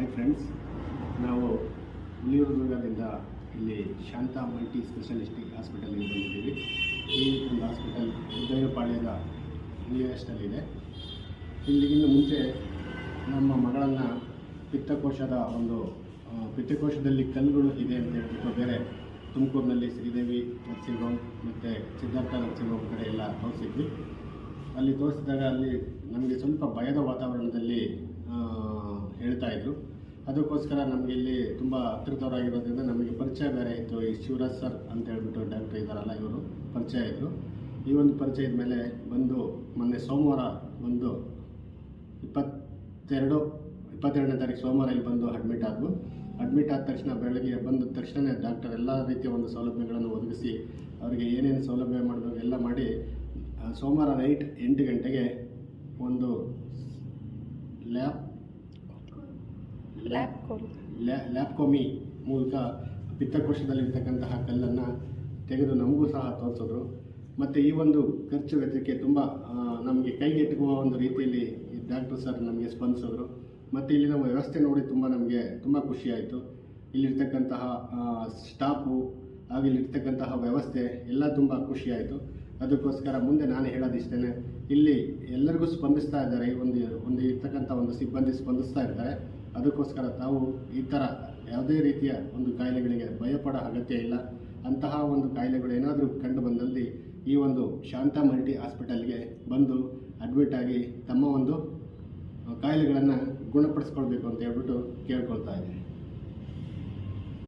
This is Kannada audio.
ಹಾಯ್ ಫ್ರೆಂಡ್ಸ್ ನಾವು ಹುಲಿಯೂರುದುರ್ಗದಿಂದ ಇಲ್ಲಿ ಶಾಂತಾ ಮಲ್ಟಿ ಸ್ಪೆಷಲಿಸ್ಟಿಕ್ ಹಾಸ್ಪಿಟಲ್ಗೆ ಬಂದಿದ್ದೀವಿ. ಈ ಒಂದು ಹಾಸ್ಪಿಟಲ್ ಉದಯಪಾಳ್ಯದ ನಿಯರೆಸ್ಟಲ್ಲಿದೆ ಇಲ್ಲಿಗಿಂತ ಮುಂಚೆ ನಮ್ಮ ಮಗಳನ್ನು ಪಿತ್ತಕೋಶದ ಒಂದು ಪಿತ್ತಕೋಶದಲ್ಲಿ ಕಲ್ಲುಗಳು ಇದೆ ಅಂತ ಹೇಳ್ಬಿಟ್ಟು ಬೇರೆ ತುಮಕೂರಿನಲ್ಲಿ ಶ್ರೀದೇವಿ ನರ್ಸಿಂಗ್ ಹೋಮ್ ಮತ್ತು ಸಿದ್ಧಾರ್ಥ ನರ್ಸಿಂಗ್ ಹೋಮ್ ಕಡೆ ಎಲ್ಲ ತೋರಿಸಿದ್ವಿ. ಅಲ್ಲಿ ತೋರಿಸಿದಾಗ ಅಲ್ಲಿ ನಮಗೆ ಸ್ವಲ್ಪ ಭಯದ ವಾತಾವರಣದಲ್ಲಿ ಹೇಳ್ತಾ ಇದ್ರು. ಅದಕ್ಕೋಸ್ಕರ ನಮಗೆ ಇಲ್ಲಿ ತುಂಬ ಹತ್ತಿರದವರಾಗಿರೋದ್ರಿಂದ ನಮಗೆ ಪರಿಚಯ ಬೇರೆ ಇತ್ತು. ಈ ಶಿವರಾಜ್ ಸರ್ ಅಂತ ಹೇಳ್ಬಿಟ್ಟು ಡಾಕ್ಟರ್ ಇದ್ದಾರಲ್ಲ ಇವರು. ಪರಿಚಯ ಇದ್ದರು ಈ ಒಂದು ಪರಿಚಯದ ಮೇಲೆ ಬಂದು ಮೊನ್ನೆ ಸೋಮವಾರ ಒಂದು ಇಪ್ಪತ್ತೆರಡು, ಇಪ್ಪತ್ತೆರಡನೇ ತಾರೀಕು ಸೋಮವಾರ ಇಲ್ಲಿ ಬಂದು ಅಡ್ಮಿಟ್ ಆದವು. ಅಡ್ಮಿಟ್ ಆದ ತಕ್ಷಣ ಬೆಳಗ್ಗೆ ಬಂದ ತಕ್ಷಣ ಡಾಕ್ಟರ್ ಎಲ್ಲ ರೀತಿಯ ಒಂದು ಸೌಲಭ್ಯಗಳನ್ನು ಒದಗಿಸಿ ಅವರಿಗೆ ಏನೇನು ಸೌಲಭ್ಯ ಮಾಡಬೇಕು ಎಲ್ಲ ಮಾಡಿ ಸೋಮವಾರ ನೈಟ್ ಎಂಟು ಗಂಟೆಗೆ ಒಂದು ಲ್ಯಾಬ್ ಲ್ಯಾಪ್ಕೋಮಿ ಮೂಲಕ ಪಿತ್ತಕೋಶದಲ್ಲಿರ್ತಕ್ಕಂತಹ ಕಲ್ಲನ್ನು ತೆಗೆದು ನಮಗೂ ಸಹ ತೋರಿಸಿದ್ರು. ಮತ್ತು ಈ ಒಂದು ಖರ್ಚು ವೆಚ್ಚಕ್ಕೆ ತುಂಬ ನಮಗೆ ಕೈಗೆಟುಕುವ ಒಂದು ರೀತಿಯಲ್ಲಿ ಡಾಕ್ಟರ್ ಸರ್ ನಮಗೆ ಸ್ಪಂದಿಸಿದ್ರು. ಮತ್ತು ಇಲ್ಲಿನ ವ್ಯವಸ್ಥೆ ನೋಡಿ ತುಂಬ ನಮಗೆ ತುಂಬ ಖುಷಿಯಾಯಿತು. ಇಲ್ಲಿರ್ತಕ್ಕಂತಹ ಸ್ಟಾಫು, ಹಾಗೆ ಇಲ್ಲಿರ್ತಕ್ಕಂತಹ ವ್ಯವಸ್ಥೆ ಎಲ್ಲ ತುಂಬ ಖುಷಿಯಾಯಿತು. ಅದಕ್ಕೋಸ್ಕರ ಮುಂದೆ ನಾನು ಹೇಳೋದಿಷ್ಟೇ ಇಲ್ಲಿ ಎಲ್ಲರಿಗೂ ಸ್ಪಂದಿಸ್ತಾ ಇದ್ದಾರೆ, ಒಂದು ಒಂದು ಇರ್ತಕ್ಕಂಥ ಒಂದು ಸಿಬ್ಬಂದಿ ಸ್ಪಂದಿಸ್ತಾ ಇರ್ತಾರೆ. ಅದಕ್ಕೋಸ್ಕರ ತಾವು ಈ ಥರ ಯಾವುದೇ ರೀತಿಯ ಒಂದು ಕಾಯಿಲೆಗಳಿಗೆ ಭಯಪಡೋ ಅಗತ್ಯ ಇಲ್ಲ. ಅಂತಹ ಒಂದು ಕಾಯಿಲೆಗಳು ಏನಾದರೂ ಕಂಡು ಬಂದಲ್ಲಿ ಈ ಒಂದು ಶಾಂತಾ ಮಲ್ಟಿ ಹಾಸ್ಪಿಟಲ್ಗೆ ಬಂದು ಅಡ್ಮಿಟ್ ಆಗಿ ತಮ್ಮ ಒಂದು ಕಾಯಿಲೆಗಳನ್ನು ಗುಣಪಡಿಸ್ಕೊಳ್ಬೇಕು ಅಂತ ಹೇಳ್ಬಿಟ್ಟು ಕೇಳ್ಕೊಳ್ತಾ ಇದ್ದೀನಿ.